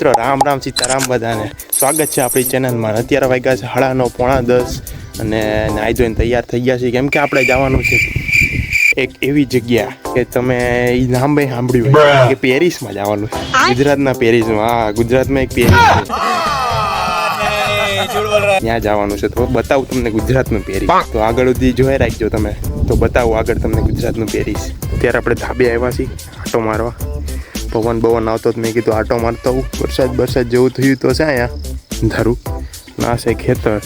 મિત્રો રામ રામ સીતારામ બધાને. સ્વાગત છે આપણી ચેનલમાં. અત્યારે વાગ્યા છે હળાનો પોણા દસ અને નાહી ધોઈને તૈયાર થઈ ગયા છે કેમ કે આપણે જવાનું છે એક એવી જગ્યા કે તમે નામ ભાઈ સાંભળ્યું હોય કે પેરિસમાં જવાનું છે. ગુજરાતના પેરિસમાં. હા ગુજરાતમાં એક પેરિસ છે. ત્યાં જવાનું છે. તો બતાવું તમને ગુજરાતનું પેરિસ. તો આગળ સુધી જોઈ રાખજો તમે. તો બતાવું આગળ તમને ગુજરાતનું પેરિસ. અત્યારે આપણે ધાબે આવ્યા છીએ આટો મારવા. પવન બવન આવતો તો મેં કીધું આટો મારતો વરસાદ વરસાદ જેવું થયું તો છે અહીંયા. ધારું. ના, છે ખેતર.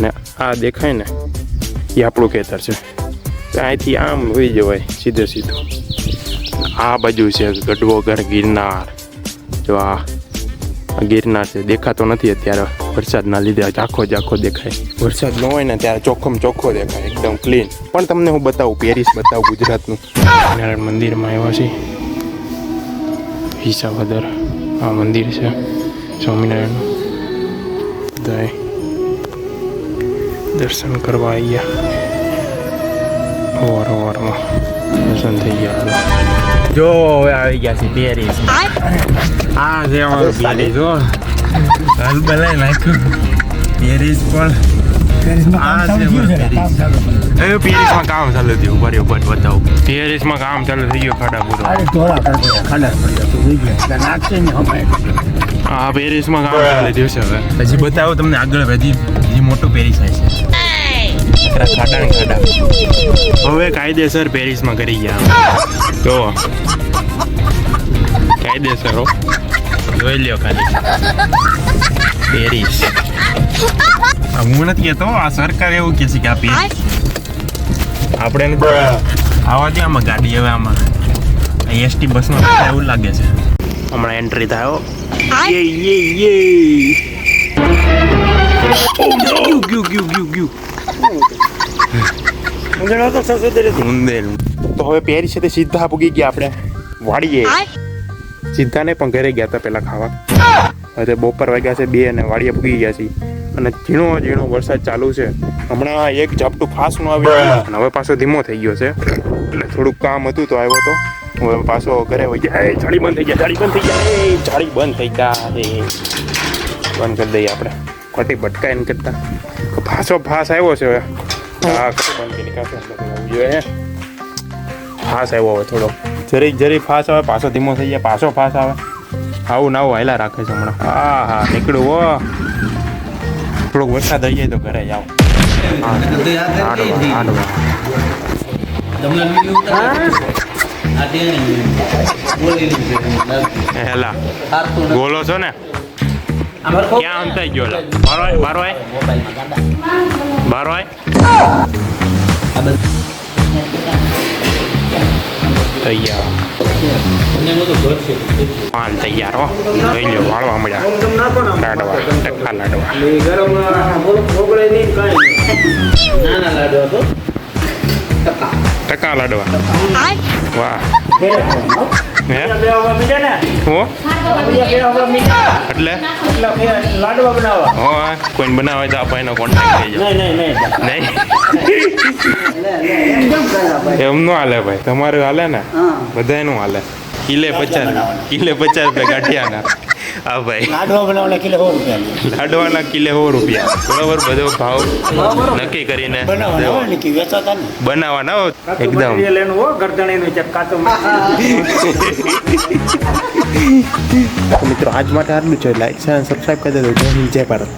ને આ દેખાય ને, એ આપણું ખેતર છે. અહીંથી આમ હોઈ જવાય, સીધે સીધું. આ બાજુ છે ગઢવો ઘર, ગિરનાર. જો આ આ ગિરનાર છે, દેખાતો નથી અત્યારે વરસાદના લીધે આખો જ આખો દેખાય. વરસાદ ન હોય ને ત્યારે ચોખ્ખમ ચોખ્ખો દેખાય, એકદમ ક્લીન પણ તમને હું બતાવું, પેરિસ બતાવું ગુજરાતનું. નારાયણ મંદિરમાં આવ્યા છીએ. વિસાવદર આ મંદિર છે, સ્વામિનારાયણનું. બધાએ દર્શન કરવા આવ્યા અવાર અવારમાં દર્શન થઈ ગયા જો, હવે આવી ગયા છે પેરિસ આ છે અમારું બેરી હાલ બલાય નાખ્યું. બેરીઝ પણ. પેરિસમાં કામ ચાલુ થયું ઉપર ઉપર બતાવું. પેરિસમાં કામ ચાલુ થઈ ગયું ખાડા પૂરો. હા પેરિસમાં કામ ચાલુ થયું છે હવે. પછી બતાવો તમને આગળ હજી હજી મોટું પેરિસ થાય છે. ખાડા ખાડા. હવે કાયદેસર પેરિસમાં કરી ગયા તો કાયદેસર જોઈ લ્યો ખાલી. પેરિસ. હું નથી કહેતો આ સરકાર એવું કહે છે કે આપીએ આપણે આવા દે આમાં ગાડી હવે આમાં. એસટી બસમાં એવું લાગે છે. હમણાં એન્ટ્રી થયો. યે યે યે. ગ્યુ ગ્યુ ગ્યુ ગ્યુ ગ્યુ. તો હવે પેરી છે તે સીધા પૂગી ગયા આપણે. વાડીએ સીધાને પણ ઘરે ગયા હતા પેલા ખાવા. હવે બપોર વાગ્યા છે બે અને વાડીએ પૂગી ગયા છે અને ઝીણો ઝીણો વરસાદ ચાલુ છે. હમણાં એક ઝાપટું ફાસ્ટનું આવ્યું અને હવે પાછો ધીમો થઈ ગયો છે. એટલે થોડુંક કામ હતું તો આવ્યો તો. હવે પાછો ઘરે ગયા એ, જાળી બંધ થઈ ગયા, જાળી બંધ થઈ એ, જાળી બંધ થઈ એ, બંધ કરી દઈએ આપણે. ખોટી ભટકાય ને કરતા. ફાસો ફાસ આવ્યો છે હવે. હા બંધ કરી નિકાસે ફાસ આવ્યો હવે થોડો. જરી જરી ફાસ આવે, પાછો ધીમો થઈ જાય. પાછો ફાસ આવે. આવું ના આવું હાયલા રાખે છે હમણાં. હા હા નીકળું હો. થોડોક વરસાદ આવી જાય તો ઘરે જાઓ હા હાડવા હાડવા હેલા બોલો છો ને ક્યાં અંતાઈ ગયો લા બારો આય બારો આય બારો આય તૈયાર પાન તૈયાર હો જોઈ લ્યો વાળવા મળ્યા લાડવા. ટકા લાડવા ટકા. લાડવા. વાહ. હે? હો? એટલે? લાડવા બનાવવા. હો બનાવે તો આપણે એનો કોન્ટેક્ટ થઈ જાય. નહીં નહીં નહીં. નહીં? એમ નો હાલે ભાઈ. તમારું હાલે ને? બધાયનું હાલે. કિલે પચાસ. કિલે પચાસ રૂપિયા ગાંઠિયાના. હા ભાઈ. સો રૂપિયા. લાડવાના કિલે સો રૂપિયા. બરોબર બધો ભાવ નક્કી કરીને. બનાવવાના ને કે વેચાતા ને? બનાવવાના એકદમ. મિત્રો આજ માટે આટલું છે લાઈક શેર સબસ્ક્રાઈબ કરી દેજો. જય હિન્દ જય ભારત.